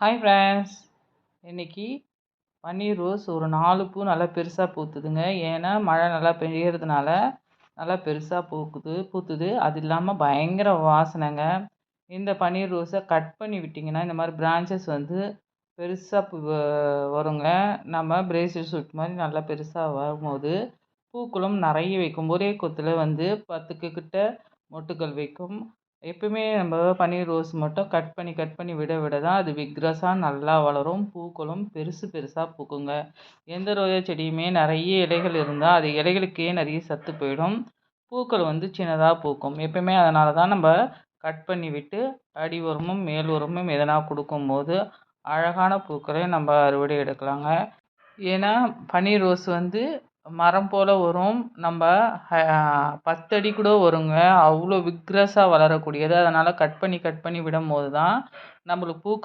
Hi friends இன்னைக்கு பன்னீர் rose ஒரு நாலு பூ நல்லா பெருசாக பூத்துதுங்க. ஏன்னா மழை நல்லா பெய்யறதுனால நல்லா பெருசாக பூக்குது பூத்துது. அது இல்லாமல் பயங்கர வாசனைங்க. இந்த பன்னீர் ரோஸை கட் பண்ணி விட்டிங்கன்னா இந்த மாதிரி பிரான்ச்சஸ் வந்து பெருசாக வருங்க. நம்ம பிரேஸ்லெட் சூட் மாதிரி நல்லா பெருசாக வரும்போது பூக்களும் நிறைய வைக்கும். ஒரே கொத்தில் வந்து பத்துக்கு கிட்ட மொட்டுக்கள் வைக்கும். எப்பவுமே நம்ம பன்னீர் ரோஸ் மட்டும் கட் பண்ணி கட் பண்ணி விட விட தான் அது விக்ரஸாக நல்லா வளரும். பூக்களும் பெருசு பெருசாக பூக்குங்க. எந்த ரோஜா செடியுமே நிறைய இலைகள் இருந்தால் அது இலைகளுக்கே நிறைய சத்து போயிடும். பூக்கள் வந்து சின்னதாக பூக்கும். எப்பவுமே அதனால தான் நம்ம கட் பண்ணி விட்டு அடி உரமும் மேல் உரமும் எதனா கொடுக்கும்போது அழகான பூக்களை நம்ம அறுவடை எடுக்கலாங்க. ஏன்னா பன்னீர் ரோஸ் வந்து மரம் போல் வரும். நம்ம பத்தடி கூட வருங்க. அவ்வளோ விக்ரஸாக வளரக்கூடியது. அதனால் கட் பண்ணி கட் பண்ணி விடும் போது தான் நம்மளுக்கு பூக்கள்